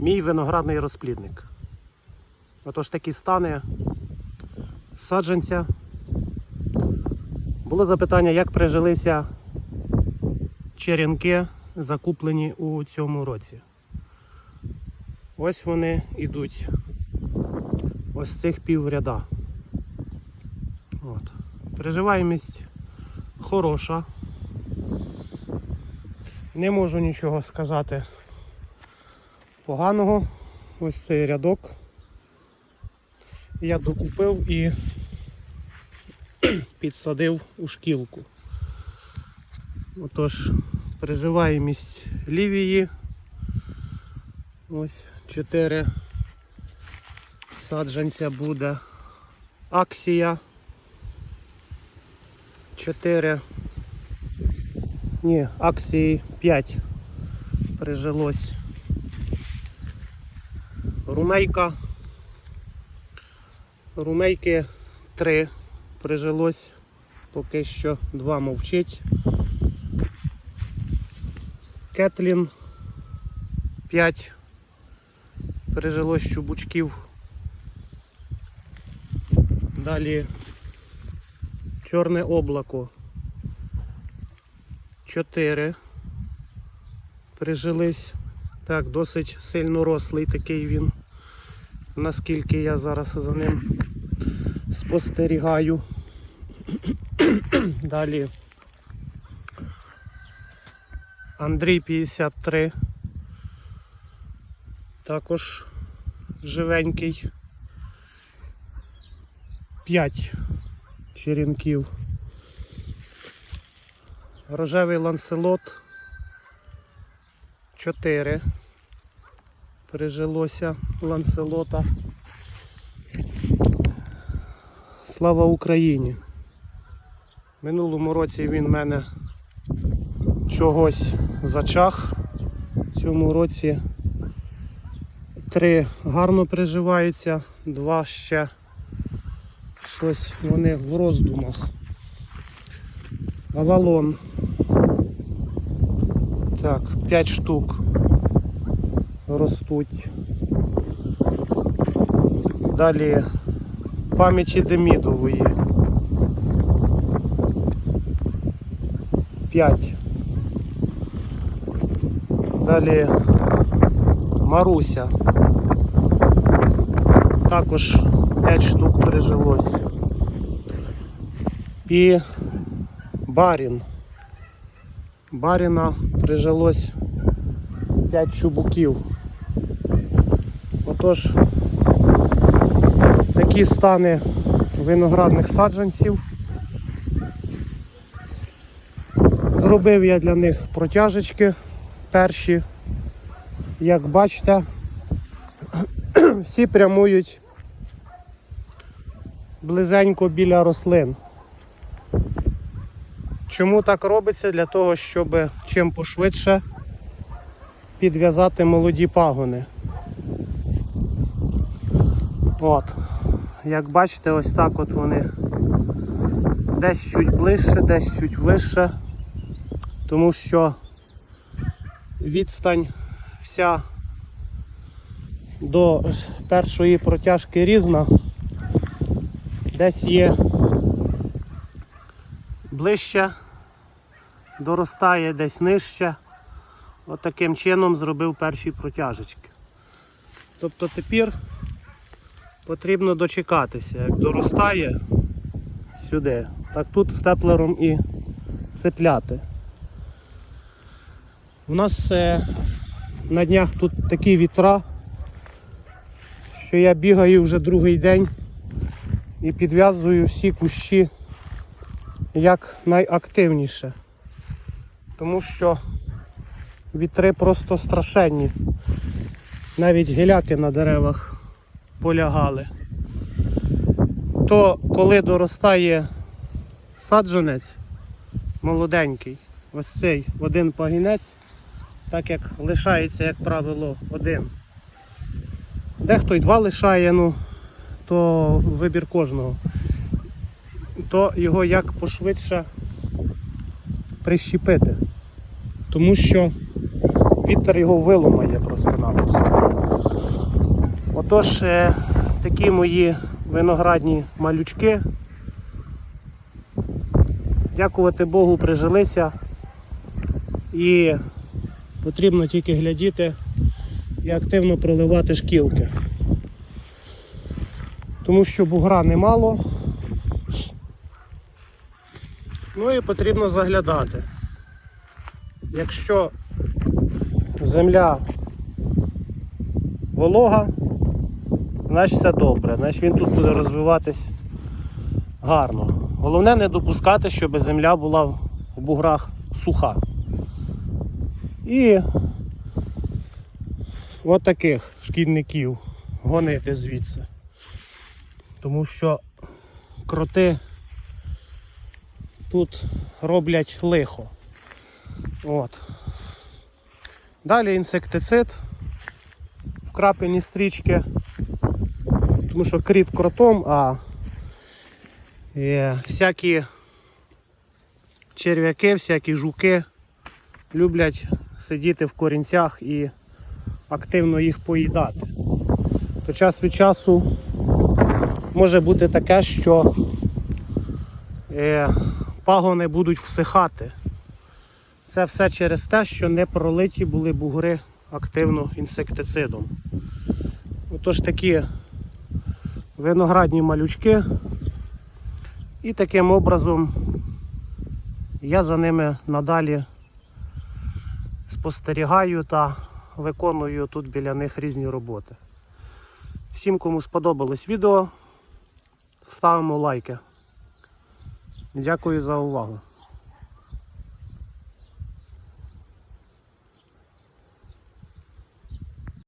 Мій виноградний розплідник. Отож такі стани саджанця. Було запитання, як прижилися черенки, закуплені у цьому році. Ось вони йдуть. Ось цих півряда. От. Переживаємість хороша. Не можу нічого сказати поганого. Ось цей рядок. Я докупив і підсадив у шкілку. Отож, переживаємість лівії. Ось 4 саджанця буде. Аксія. 4. Ні, акції 5 прижилось. Румейка. Румейки 3 прижилось. Поки що 2 мовчить. Кетлін 5 прижилось чубучків. Далі чорне облако 4 прижились. Так, досить сильно рослий такий він, наскільки я зараз за ним спостерігаю. Далі Андрій 53. Також живенький. 5 черенків. Рожевий ланселот 4. Прижилося ланселота. Слава Україні! Минулому році він мене чогось зачах. В цьому році три гарно приживаються, два ще щось вони в роздумах. Авалон. Так, 5 штук ростуть. Далі пам'яті Демідової. 5. Далі Маруся. Також 5 штук пережилось. І Барін. Баріна прижилось 5 чубуків. Отож, такі стани виноградних саджанців. Зробив я для них протяжечки перші. Як бачите, всі прямують близенько біля рослин. Чому так робиться? Для того, щоб чим пошвидше підв'язати молоді пагони. От. Як бачите, ось так от вони десь чуть ближче, десь чуть вище, тому що відстань вся до першої протяжки різна. Десь є ближче, доростає десь нижче. От чином зробив перші протяжечки. Тобто тепер потрібно дочекатися, як доростає сюди, так тут степлером і цепляти. У нас е, на днях тут такі вітра, що я бігаю вже другий день і підв'язую всі кущі як найактивніше. Тому що вітри просто страшенні. Навіть гіляки на деревах полягали. То коли доростає саджанець молоденький, ось цей один пагінець, так як лишається, як правило, один. Дехто й два лишає, ну, то вибір кожного. То його як пошвидше прищепити. Тому що вітер його виломає просто-напросто. Отож, е, такі мої виноградні малючки. Дякувати Богу, прижилися. І потрібно тільки глядіти і активно проливати шкілки. Тому що бугра немало. Ну і потрібно заглядати. Якщо земля волога, значить все добре, значить він тут буде розвиватись гарно. Головне не допускати, щоб земля була в буграх суха. І от таких шкідників гонити звідси. Тому що кроти тут роблять лихо. От. Далі інсектицид в крапельні стрічки, тому що кріп кротом, а всякі черв'яки, всякі жуки люблять сидіти в корінцях і активно їх поїдати. То час від часу може бути таке, що е, пагони будуть всихати. Це все через те, що не пролиті були бугри активно інсектицидом. Отож такі виноградні малючки. І таким образом я за ними надалі спостерігаю та виконую тут біля них різні роботи. Всім, кому сподобалось відео, ставимо лайки. Дякую за увагу.